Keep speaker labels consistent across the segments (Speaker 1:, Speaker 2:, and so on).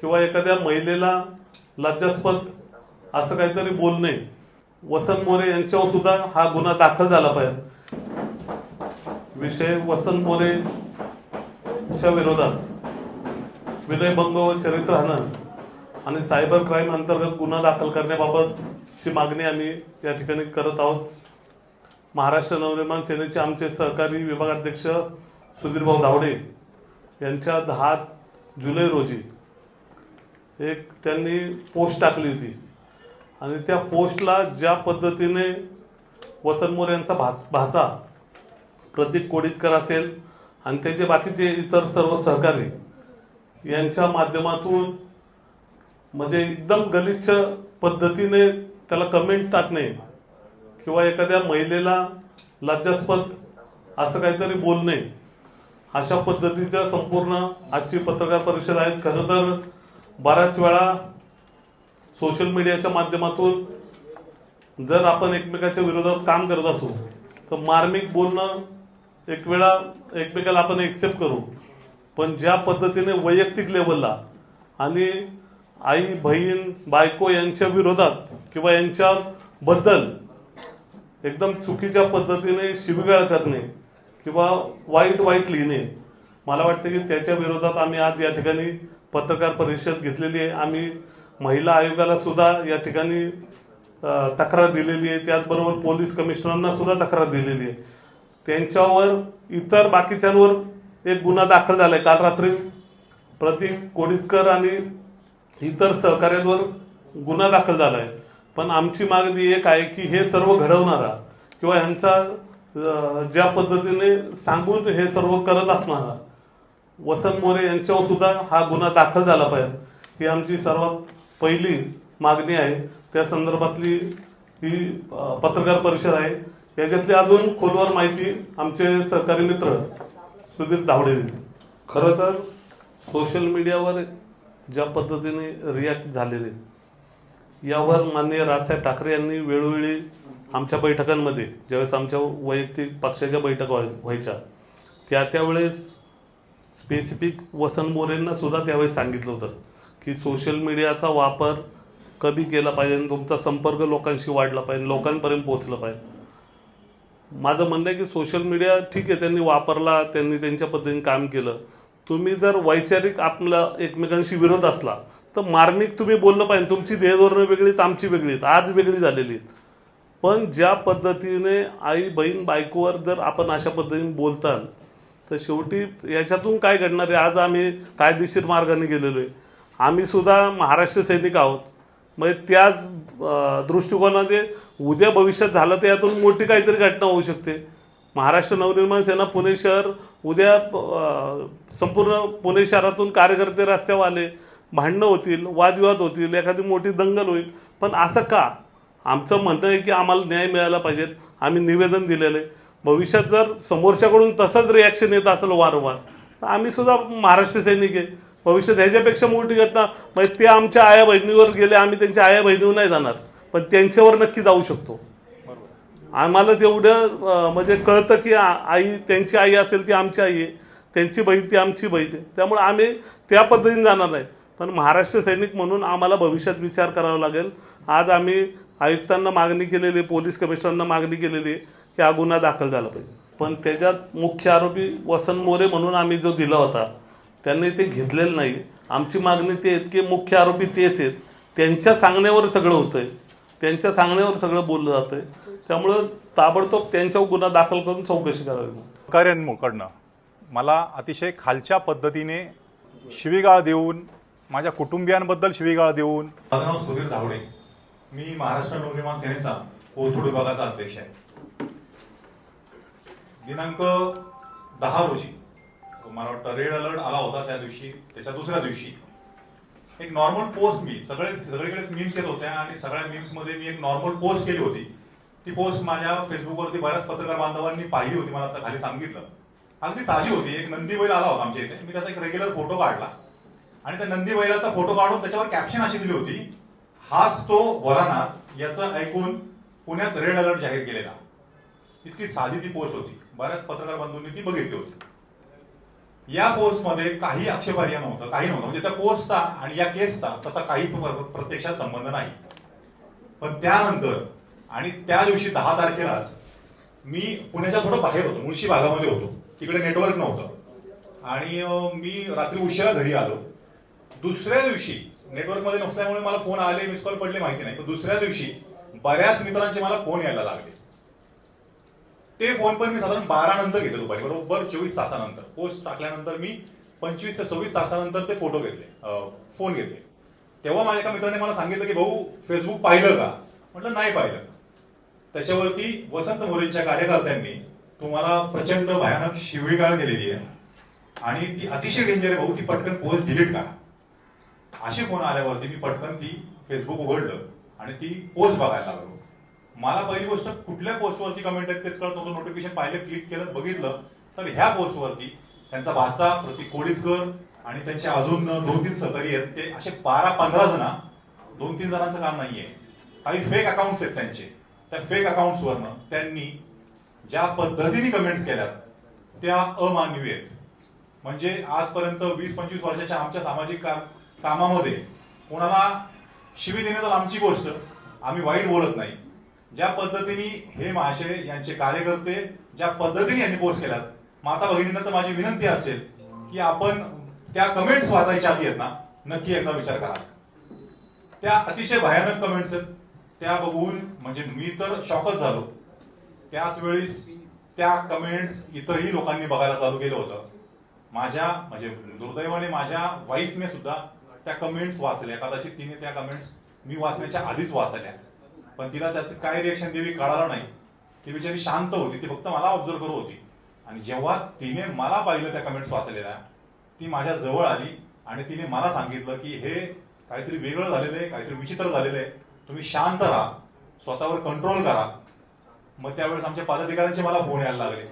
Speaker 1: किंवा एखाद्या महिलेला लज्जास्पद असं काहीतरी बोलणे. वसंत मोरे यांच्यावर सुद्धा हा गुन्हा दाखल झाला पाहिजे. विषय वसंत मोरेच्या विरोधात विनयभंग व चरित्रहनन आणि सायबर क्राईम अंतर्गत गुन्हा दाखल करण्याबाबतची मागणी आम्ही या ठिकाणी करत आहोत. महाराष्ट्र नवनिर्माण सेनेचे आमचे सहकारी विभागाध्यक्ष सुधीरभाऊ धावडे यांच्या दहा जुलै रोजी एक त्यांनी पोस्ट टाकली होती. आणि त्या पोस्टला ज्या पद्धतीने वसंत यांचा भा भाचा प्रतीक कोडितकर असेल आणि त्याचे बाकीचे इतर सर्व सहकारी यांच्या माध्यमातून म्हणजे एकदम गलिच्छ पद्धतीने त्याला कमेंट टाकणे किंवा एखाद्या महिलेला लज्जास्पद असं काहीतरी बोलणे अशा पद्धतीच्या संपूर्ण आजची पत्रकार परिषद आहेत. खरं तर बऱ्याच वेळा सोशल मीडियाच्या माध्यमातून जर आपण एकमेकाच्या विरोधात काम करत असू तर मार्मिक बोलणं एक वेळा एकमेकाला आपण एक्सेप्ट करू. पण ज्या पद्धतीने वैयक्तिक लेवलला आणि आई बहीण बायको यांच्या विरोधात किंवा यांच्याबद्दल एकदम चुकीच्या पद्धतीने शिबिगाळ करणे किंवा वाईट वाईट लिहिणे मला वाटतं की त्याच्या विरोधात आम्ही आज या ठिकाणी पत्रकार परिषद घेतलेली आहे. आम्ही महिला आयोगाला सुद्धा या ठिकाणी तक्रार दिलेली आहे. त्याचबरोबर पोलीस कमिशनरना सुद्धा तक्रार दिलेली आहे. त्यांच्यावर इतर बाकीच्यांवर एक गुन्हा दाखल झालाय. काल रात्री प्रतीक कोडितकर आणि इतर सहकाऱ्यांवर गुन्हा दाखल झालाय. पण आमची मागणी एक आहे की हे सर्व घडवणारा किंवा ह्यांचा ज्या पद्धतीने सांगून हे सर्व करत असणारा वसंत मोरे यांच्यावर सुद्धा हा गुन्हा दाखल झाला पाहिजे. ही आमची सर्वात पहिली मागणी आहे. त्या संदर्भातली ही पत्रकार परिषद आहे. याच्यातली अजून खोलवर माहिती आमचे सहकारी मित्र सुधीर धावडे देतील खरं तर सोशल मीडियावर ज्या पद्धतीने रिॲक्ट झालेले यावर माननीय राजसाहेब ठाकरे यांनी वेळोवेळी आमच्या बैठकांमध्ये ज्यावेळेस आमच्या वैयक्तिक पक्षाच्या बैठका व्हाय- व्हायच्या त्या त्यावेळेस स्पेसिफिक वसंत मोरेंना सुद्धा त्यावेळेस सांगितलं होतं की सोशल मीडियाचा वापर कधी केला पाहिजे आणि तुमचा संपर्क लोकांशी वाढला पाहिजे लोकांपर्यंत पोहोचलं पाहिजे. माझं म्हणणं आहे की सोशल मीडिया ठीक आहे त्यांनी वापरला त्यांनी त्यांच्या पद्धतीने काम केलं. तुम्ही जर वैचारिक आपला एकमेकांशी विरोध असला तर मार्मिक तुम्ही बोललं पाहिजे तुमची ध्येयधोरणं वेगळीत आमची वेगळीत आज वेगळी झालेली आहेत. पण ज्या पद्धतीने आई बहीण बायकोवर जर आपण अशा पद्धतीने बोलताल तर शेवटी याच्यातून काय घडणार आहे? आज आम्ही कायदेशीर मार्गाने गेलेलो आहे. आम्ही सुद्धा महाराष्ट्र सैनिक आहोत. म्हणजे त्याच दृष्टिकोनाने उद्या भविष्यात झालं तर यातून मोठी काहीतरी घटना होऊ शकते. महाराष्ट्र नवनिर्माण सेना पुणे शहर उद्या संपूर्ण पुणे शहरातून कार्यकर्ते रस्त्यावर आले. भांडणं होतील वादविवाद होतील एखादी मोठी दंगल होईल. पण असं का? आमचं म्हणणं आहे की आम्हाला न्याय मिळाला पाहिजे आम्ही निवेदन दिलेलं आहे. भविष्यात जर समोरच्याकडून तसंच रिॲक्शन येत असेल वारंवार तर आम्ही सुद्धा महाराष्ट्र सैनिक आहे. भविष्यात ह्याच्यापेक्षा मोठी घटना म्हणजे ते आमच्या आया बहिणीवर गेले आम्ही त्यांच्या आया बहिणीवर नाही जाणार. पण त्यांच्यावर नक्की जाऊ शकतो. आम्हाला तेवढं म्हणजे कळतं की आई त्यांची आई असेल ती आमची आई आहे. त्यांची बहीण ती आमची बहीण आहे. त्यामुळे आम्ही त्या पद्धतीने जाणार नाही. पण महाराष्ट्र सैनिक म्हणून आम्हाला भविष्यात विचार करावा लागेल. आज आम्ही आयुक्तांना मागणी केलेली आहे, पोलीस कमिशनरना मागणी केलेली आहे. की हा गुन्हा दाखल झाला पाहिजे. पण त्याच्यात मुख्य आरोपी वसंत मोरे म्हणून आम्ही जो दिला होता त्यांनी ते घेतलेलं नाही. आमची मागणी ते आहेत की मुख्य आरोपी तेच आहेत. त्यांच्या सांगण्यावर सगळं होतंय. त्यांच्या सांगण्यावर सगळं बोललं जातंय. त्यामुळं ताबडतोब त्यांच्यावर गुन्हा दाखल करून चौकशी करावी
Speaker 2: सहकाऱ्यांकडनं मला अतिशय खालच्या पद्धतीने शिवीगाळ देऊन माझ्या कुटुंबियांबद्दल शिवीगाळ देऊन
Speaker 3: माझं नाव सुधीर धावडे मी महाराष्ट्र नवनिर्माण सेनेचा कोथरूड विभागाचा अध्यक्ष आहे. दिनांक दहा रोजी मला वाटतं रेड अलर्ट आला होता त्या दिवशी त्याच्या दुसऱ्या दिवशी. एक नॉर्मल पोस्ट मी सगळे सगळीकडेच मीम्स येत होत्या आणि सगळ्या मीम्समध्ये मी एक नॉर्मल पोस्ट केली होती. ती पोस्ट माझ्या फेसबुकवरती बऱ्याच पत्रकार बांधवांनी पाहिली होती मला आता खाली सांगितलं. अगदी साधी होती एक नंदी बैल आला होता आमच्या इथे. मी त्याचा एक रेग्युलर फोटो काढला. आणि त्या नंदी बैलाचा फोटो काढून त्याच्यावर कॅप्शन अशी दिली होती हाच तो भोलानाथ याचं ऐकून पुण्यात रेड अलर्ट जाहीर केलेला. इतकी साधी ती पोस्ट होती. बऱ्याच पत्रकार बंधूंनी ती बघितली होती. या कोर्समध्ये काही आक्षेपार्ह नव्हतं काही नव्हतं. म्हणजे त्या कोर्सचा आणि या केसचा तसा काही प्रत्यक्षात संबंध नाही. पण त्यानंतर आणि त्या दिवशी दहा तारखेलाच मी पुण्याच्या थोडं बाहेर होतो मुळशी भागामध्ये होतो. तिकडे नेटवर्क नव्हतं. आणि मी रात्री उशिरा घरी आलो. दुसऱ्या दिवशी नेटवर्कमध्ये नसल्यामुळे मला फोन आले मिस कॉल पडले माहिती नाही. पण दुसऱ्या दिवशी बऱ्याच मित्रांचे मला फोन यायला लागले. ते फोन पण मी साधारण बारा नंतर घेतले दुपारी बरोबर? चोवीस तासानंतर. पोस्ट टाकल्यानंतर मी पंचवीस ते सव्वीस तासानंतर ते फोटो घेतले. फोन घेतले. तेव्हा माझ्या एका मित्राने मला सांगितलं की भाऊ फेसबुक पाहिलं का? म्हटलं नाही पाहिलं. त्याच्यावरती वसंत मोरेंच्या कार्यकर्त्यांनी तुम्हाला प्रचंड भयानक शिवळीगाळ केलेली आहे. आणि ती अतिशय डेंजर आहे भाऊ ती पटकन पोस्ट डिलीट करा. असे फोन आल्यावरती मी पटकन ती फेसबुक उघडलं आणि ती पोस्ट बघायला लागलो. मला पहिली गोष्ट कुठल्या पोस्टवरती कमेंट आहेत तेच कळत नव्हतं. नोटिफिकेशन पाहिलं क्लिक केलं बघितलं तर ह्या पोस्टवरती त्यांचा भाचा प्रतीक कोडितकर आणि त्यांचे अजून दोन तीन सहकारी आहेत ते असे बारा पंधरा जण दोन तीन जणांचं काम नाहीये. काही फेक अकाउंट्स आहेत त्यांचे. त्या फेक अकाउंट्सवरनं त्यांनी ज्या पद्धतीने कमेंट्स केल्यात त्या अमानवी आहेत. म्हणजे आजपर्यंत वीस पंचवीस वर्षाच्या आमच्या सामाजिक काम कामामध्ये कोणाला शिवी देणे तर आमची गोष्ट आम्ही वाईट बोलत नाही. ज्या पद्धतीने हे माझे यांचे कार्यकर्ते ज्या पद्धतीने यांनी पोस्ट केल्यात माता भगिनींना तर माझी विनंती असेल की आपण त्या कमेंट्स वाचायच्या आधी आहेत ना नक्की एकदा विचार करा. त्या अतिशय भयानक कमेंट्स आहेत. त्या बघून म्हणजे मी तर शॉकच झालो. त्याच वेळेस त्या कमेंट्स इतरही लोकांनी बघायला चालू केलं होतं. माझ्या म्हणजे दुर्दैवाने माझ्या वाईफने सुद्धा त्या कमेंट्स वाचल्या. कदाचित तिने त्या कमेंट्स मी वाचण्याच्या आधीच वाचल्या. पण तिला त्याचं काय रिएक्शन देवी कळालं नाही. ती बिचारी शांत होती. ती फक्त मला ऑब्झर्व करत होती. आणि जेव्हा तिने मला पाहिलं त्या कमेंट्स वाचलेल्या ती माझ्या जवळ आली आणि तिने मला सांगितलं की हे काहीतरी वेगळं झालेलं आहे काहीतरी विचित्र झालेलं आहे. तुम्ही शांत राहा. स्वतःवर कंट्रोल करा. मग त्यावेळेस आमच्या पदाधिकाऱ्यांचे मला फोन यायला लागले.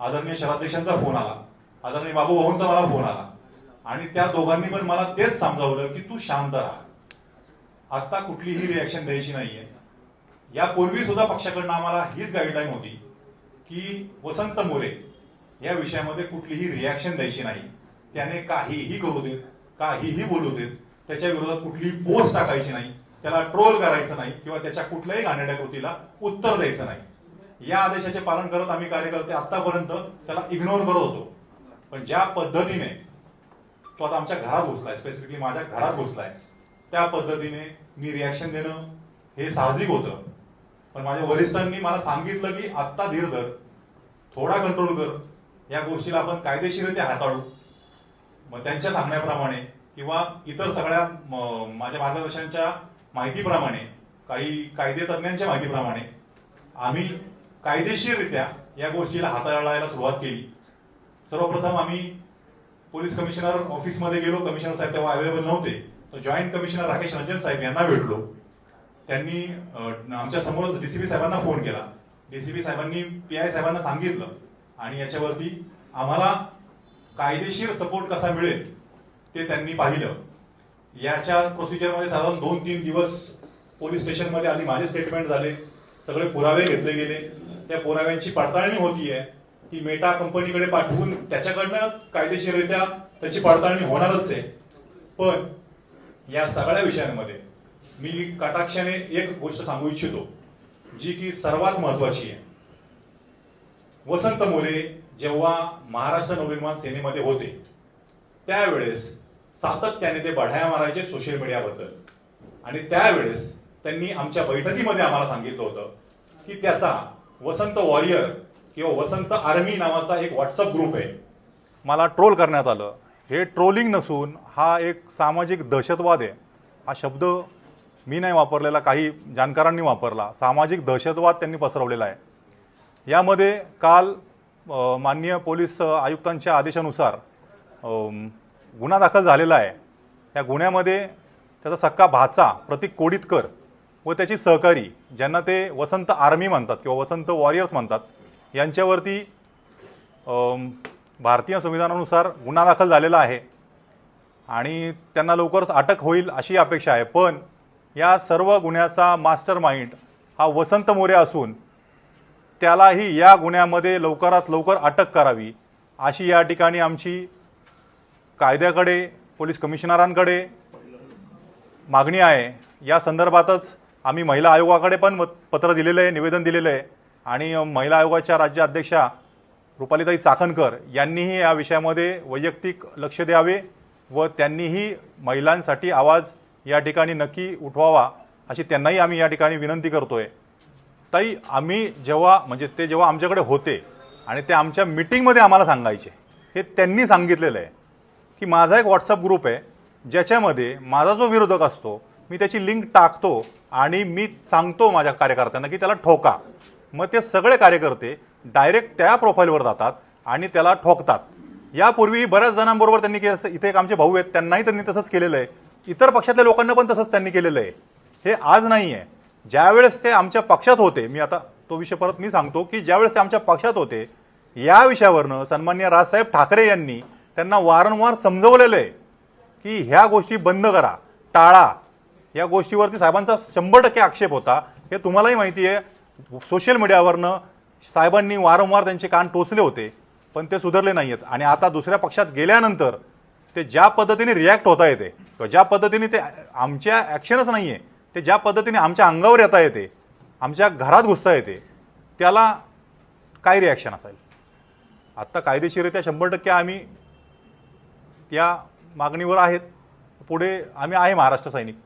Speaker 3: आदरणीय शहराध्यक्षांचा फोन आला. आदरणीय बाबू भाऊंचा मला फोन आला. आणि त्या दोघांनी पण मला तेच समजावलं की तू शांत राहा. आत्ता कुठलीही रिॲक्शन द्यायची नाहीये. यापूर्वी सुद्धा पक्षाकडनं आम्हाला हीच गाईडलाईन होती की वसंत मोरे या विषयामध्ये कुठलीही रिॲक्शन द्यायची नाही. त्याने काहीही करू देत काहीही बोलू देत त्याच्या विरोधात कुठलीही पोस्ट टाकायची नाही त्याला ट्रोल करायचं नाही किंवा त्याच्या कुठल्याही घाणेरड्या कृतीला उत्तर द्यायचं नाही. या आदेशाचे पालन करत आम्ही कार्यकर्ते आतापर्यंत त्याला इग्नोर करत होतो. पण ज्या पद्धतीने तो आता आमच्या घरात घुसलाय स्पेसिफिकली माझ्या घरात घुसलाय त्या पद्धतीने मी रिॲक्शन देणं हे साहजिक होतं. पण माझ्या वरिष्ठांनी मला सांगितलं की आत्ता धीर धर थोडा कंट्रोल कर. या गोष्टीला आपण कायदेशीरित्या हाताळू. मग त्यांच्या सांगण्याप्रमाणे किंवा इतर सगळ्या म- माझ्या मार्गदर्शनाच्या माहितीप्रमाणे काही कायदे तज्ज्ञांच्या माहितीप्रमाणे आम्ही कायदेशीररित्या या गोष्टीला हाताळायला सुरुवात केली. सर्वप्रथम आम्ही पोलीस कमिशनर ऑफिसमध्ये गेलो. कमिशनर साहेब तेव्हा अवेलेबल नव्हते. तर जॉईंट कमिशनर राकेश रंजन साहेब यांना भेटलो. त्यांनी आमच्या समोरच डीसीपी साहेबांना फोन केला. डीसीपी साहेबांनी पी आय साहेबांना सांगितलं. आणि याच्यावरती आम्हाला कायदेशीर सपोर्ट कसा मिळेल ते त्यांनी पाहिलं. याच्या प्रोसिजरमध्ये साधारण दोन तीन दिवस पोलीस स्टेशनमध्ये आधी माझे स्टेटमेंट झाले. सगळे पुरावे घेतले गेले. त्या पुराव्यांची पडताळणी होतीये. ती मेटा कंपनीकडे पाठवून त्याच्याकडनं कायदेशीररित्या त्याची पडताळणी होणारच आहे. पण या सगळ्या विषयांमध्ये मी कटाक्षाने एक गोष्ट सांगू इच्छितो जी की सर्वात महत्वाची आहे. वसंत मोरे जेव्हा महाराष्ट्र नवनिर्माण सेनेमध्ये होते त्यावेळेस सातत्याने ते बढाया मारायचे सोशल मीडियाबद्दल आणि त्यावेळेस त्यांनी आमच्या बैठकीमध्ये आम्हाला सांगितलं होतं की त्याचा वसंत वॉरियर किंवा वसंत आर्मी नावाचा एक व्हॉट्सअप ग्रुप आहे.
Speaker 2: मला ट्रोल करण्यात आलं. हे ट्रोलिंग नसून हा एक सामाजिक दहशतवाद आहे. हा शब्द मी नाही वापरलेला काही जाणकारांनी वापरला. सामाजिक दहशतवाद त्यांनी पसरवलेला आहे. यामध्ये काल माननीय पोलीस आयुक्तांच्या आदेशानुसार गुन्हा दाखल झालेला आहे. या गुन्ह्यामध्ये त्याचा सक्का भाचा प्रतीक कोडितकर व त्याची सहकारी ज्यांना ते वसंत आर्मी म्हणतात किंवा वसंत वॉरियर्स म्हणतात यांच्यावरती भारतीय संविधानानुसार गुन्हा दाखल झालेला आहे. आणि त्यांना लवकरच अटक होईल अशी अपेक्षा आहे. पण या सर्व गुन्ह्याचा मास्टर माइंड हा वसंत मोरे असून त्यालाही या गुन्ह्यामध्ये लवकरात लवकर अटक करावी अशी या ठिकाणी आमची
Speaker 3: कायद्याकडे पोलीस कमिशनरांकडे मागणी आहे. या संदर्भातच आम्ही महिला आयोगाकडे पण मत- पत्र दिलेलं आहे निवेदन दिलेलं आहे. आणि महिला आयोगाच्या राज्य अध्यक्षा रुपालीताई चाकणकर यांनीही या विषयामध्ये वैयक्तिक लक्ष द्यावे व त्यांनीही महिलांसाठी आवाज या ठिकाणी नक्की उठवावा अशी त्यांनाही आम्ही या ठिकाणी विनंती करतोय. ताई आम्ही जेव्हा म्हणजे ते जेव्हा आमच्याकडे होते आणि ते आमच्या मिटिंगमध्ये आम्हाला सांगायचे हे त्यांनी सांगितलेलं आहे की माझा एक व्हॉट्सअप ग्रुप आहे ज्याच्यामध्ये माझा जो विरोधक असतो मी त्याची लिंक टाकतो आणि मी सांगतो माझ्या कार्यकर्त्यांना की त्याला ठोका. मग ते सगळे कार्यकर्ते डायरेक्ट त्या प्रोफाईलवर जातात आणि त्याला ठोकतात. यापूर्वी बऱ्याच जणांबरोबर त्यांनी केलं असं- इथे एक आमचे भाऊ आहेत त्यांनाही त्यांनी तसंच केलेलं आहे. इतर पक्षातल्या लोकांना पण तसंच त्यांनी केलेलं आहे. हे आज नाही आहे ज्यावेळेस ते आमच्या पक्षात होते मी आता तो विषय परत मी सांगतो की ज्यावेळेस ते आमच्या पक्षात होते या विषयावरनं सन्मान्य राजसाहेब ठाकरे यांनी त्यांना वारंवार समजवलेलं आहे की ह्या गोष्टी बंद करा टाळा. या गोष्टीवरती साहेबांचा शंभर टक्के आक्षेप होता. हे तुम्हालाही माहिती आहे. सोशल मीडियावरनं साहेबांनी वारंवार त्यांचे कान टोचले होते पण ते सुधारले नाही आहेत आणि आता दुसऱ्या पक्षात गेल्यानंतर ते ज्या पद्धतीने रिॲक्ट होता येते किंवा ज्या पद्धतीने ते आमच्या ॲक्शनच नाही आहे ते ज्या पद्धतीने आमच्या अंगावर येता येते आमच्या घरात घुसता येते त्याला काय रिॲक्शन असेल आत्ता कायदेशीररित्या शंभर टक्के आम्ही त्या मागणीवर आहेत. पुढे आम्ही आहे महाराष्ट्र सैनिक.